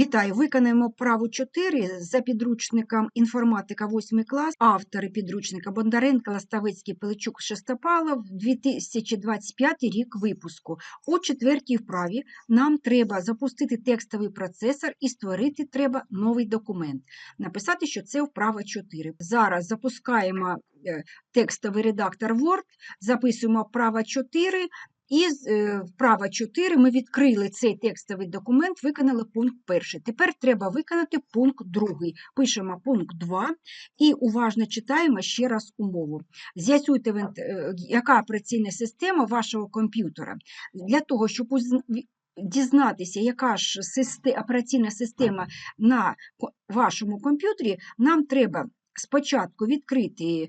Вітаю! Виконаємо право 4 за підручником інформатика 8 клас. Автори підручника Бондаренко, Ластавицький, Пиличук, Шестопалов, 2025 рік випуску. У четвертій вправі нам треба запустити текстовий процесор і створити треба новий документ. Написати, що це вправа 4. Зараз запускаємо е, текстовий редактор Word, записуємо вправа 4 і е, вправа 4 ми відкрили цей текстовий документ, виконали пункт перший. Тепер треба виконати пункт другий. Пишемо пункт 2 і уважно читаємо ще раз умову. З'ясуйте, е, яка операційна система вашого комп'ютера. Для того, щоб дізнатися, яка ж операційна система на вашому комп'ютері, нам треба спочатку відкрити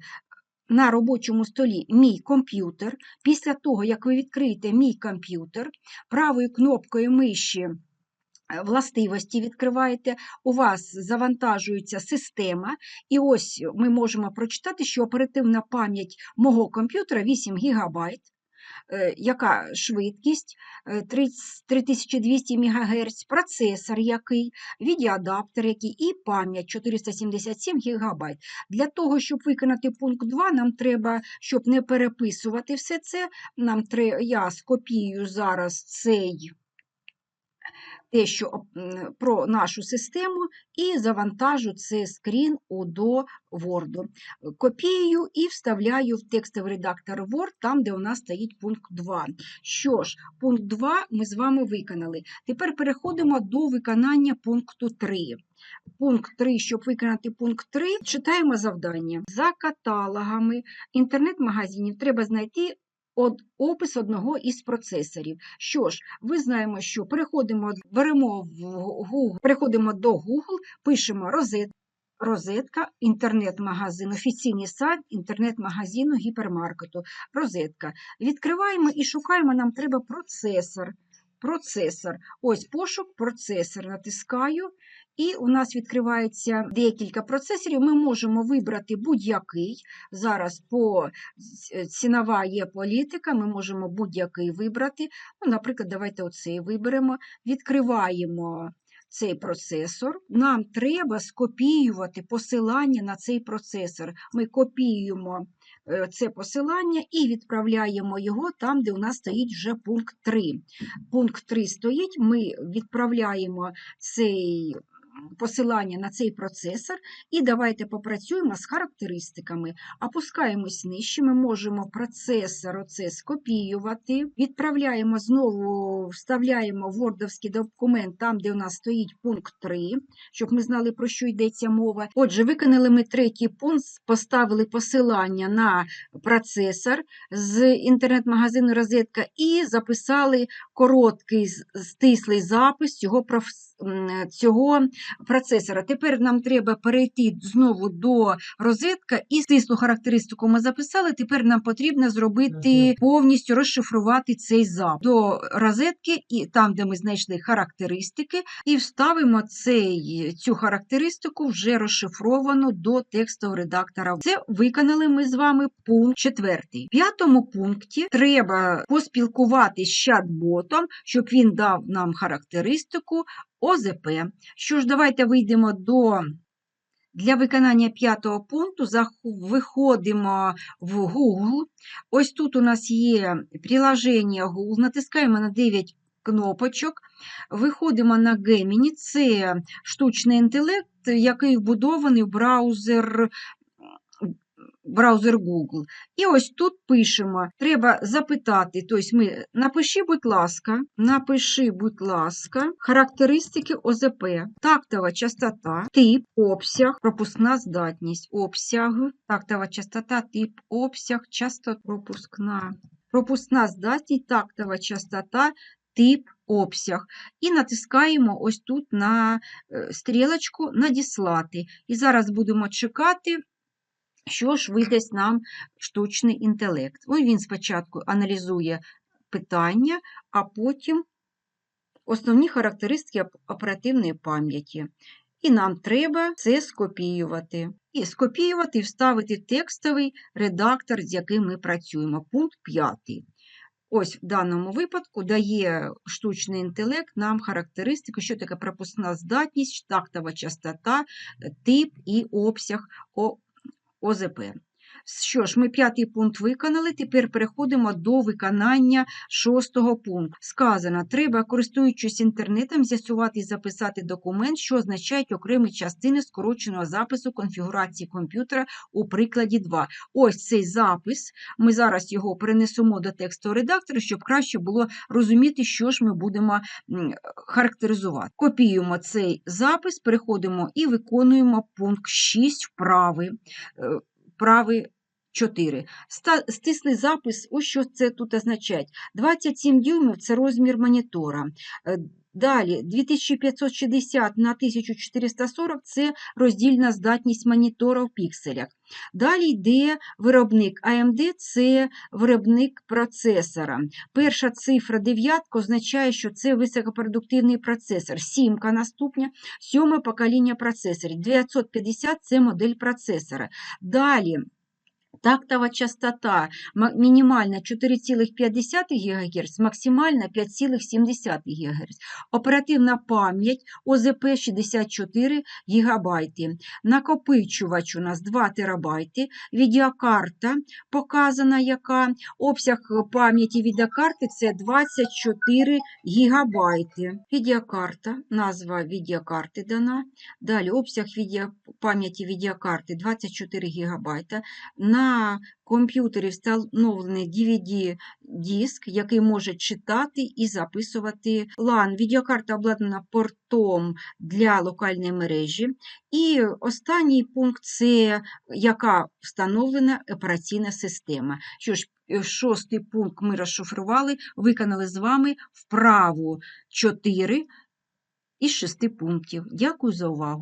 на робочому столі мій комп'ютер. Після того, як ви відкриєте мій комп'ютер, правою кнопкою миші е, властивості відкриваєте, у вас завантажується система, і ось ми можемо прочитати, що оперативна пам'ять мого комп'ютера 8 ГБ. Яка швидкість е, 30 3200 МГц, процесор який, відеоадаптер який і пам'ять 477 ГБ. Для того, щоб виконати пункт 2, нам треба, щоб не переписувати все це, нам треба, я скопію зараз цей те, що про нашу систему, і завантажу цей скрін до Word. Копію і вставляю в текстовий редактор Word, там, де у нас стоїть пункт 2. Що ж, пункт 2 ми з вами виконали. Тепер переходимо до виконання пункту 3. Пункт 3, щоб виконати пункт 3, читаємо завдання. За каталогами інтернет-магазинів треба знайти опис одного із процесорів. Що ж, ви знаємо, що переходимо, беремо в Google, переходимо до Google, пишемо розет, розетка, інтернет-магазин, офіційний сайт інтернет-магазину гіпермаркету. Розетка. Відкриваємо і шукаємо, нам треба процесор. Процесор. Ось пошук, процесор. Натискаю. І у нас відкривається декілька процесорів. Ми можемо вибрати будь-який. Зараз по цінова є політика, ми можемо будь-який вибрати. Ну, наприклад, давайте оцей виберемо, відкриваємо цей процесор. Нам треба скопіювати посилання на цей процесор. Ми копіюємо е, це посилання і відправляємо його там, де у нас стоїть вже пункт 3. Пункт 3 стоїть, ми відправляємо цей посилання на цей процесор, і давайте попрацюємо з характеристиками. Опускаємось нижче, ми можемо процесор оце скопіювати, відправляємо знову, вставляємо в вордовський документ там, де у нас стоїть пункт 3, щоб ми знали, про що йдеться мова. Отже, виконали ми третій пункт, поставили посилання на процесор з інтернет-магазину Розетка і записали короткий стислий запис цього, м, цього процесора. Тепер нам треба перейти знову до розетка і стислу характеристику ми записали. Тепер нам потрібно зробити повністю розшифрувати цей запит до розетки, і там, де ми знайшли характеристики, і вставимо цей, цю характеристику вже розшифровану до текстового редактора. Це виконали ми з вами пункт четвертий. В п'ятому пункті треба поспілкуватися з чат-ботом, щоб він дав нам характеристику ОЗП. Що ж, давайте вийдемо до. Для виконання п'ятого пункту виходимо в Google. Ось тут у нас є приложення Google, натискаємо на 9 кнопочок, виходимо на Gemini, це штучний інтелект, який вбудований в браузер, браузер Google. І ось тут пишемо, треба запитати, тобто ми напиши, будь ласка, напиши, будь ласка, характеристики ОЗП, тактова частота, тип, обсяг, пропускна здатність, обсяг, тактова частота, тип, обсяг, частота, пропускна, пропускна здатність, тактова частота, тип, обсяг. І натискаємо ось тут на е, стрілочку надіслати. І зараз будемо чекати, що ж видасть нам штучний інтелект. Ось він спочатку аналізує питання, а потім основні характеристики оперативної пам'яті. І нам треба це скопіювати. І скопіювати і вставити текстовий редактор, з яким ми працюємо. Пункт 5. Ось в даному випадку дає штучний інтелект нам характеристики, що таке пропускна здатність, тактова частота, тип і обсяг ОЗП. Що ж, ми п'ятий пункт виконали, тепер переходимо до виконання шостого пункту. Сказано, треба, користуючись інтернетом, з'ясувати і записати документ, що означають окремі частини скороченого запису конфігурації комп'ютера у прикладі 2. Ось цей запис, ми зараз його перенесемо до текстового редактора, щоб краще було розуміти, що ж ми будемо характеризувати. Копіюємо цей запис, переходимо і виконуємо пункт 6 вправи. Вправи 4. Ста- Стислий запис, ось що це тут означає. 27 дюймів – це розмір монітора. Е, Далі, 2560 на 1440 – це роздільна здатність монітора в пікселях. Далі йде виробник AMD – це виробник процесора. Перша цифра дев'ятка означає, що це високопродуктивний процесор. Сімка наступня, сьоме покоління процесорів. 950 – це модель процесора. Далі тактова частота мінімальна 4,5 ГГц, максимальна 5,7 ГГц. Оперативна пам'ять ОЗП 64 ГБ. Накопичувач у нас 2 ТБ. Відеокарта показана яка. Обсяг пам'яті відеокарти це 24 ГБ. Відеокарта, назва відеокарти дана. Далі обсяг пам'яті відеокарти 24 ГБ. На комп'ютері встановлений DVD-диск, який може читати і записувати LAN. Відеокарта обладнана портом для локальної мережі. І останній пункт це яка встановлена операційна система. Що ж, е, шостий пункт ми розшифрували, виконали з вами вправу 4 із 6 пунктів. Дякую за увагу.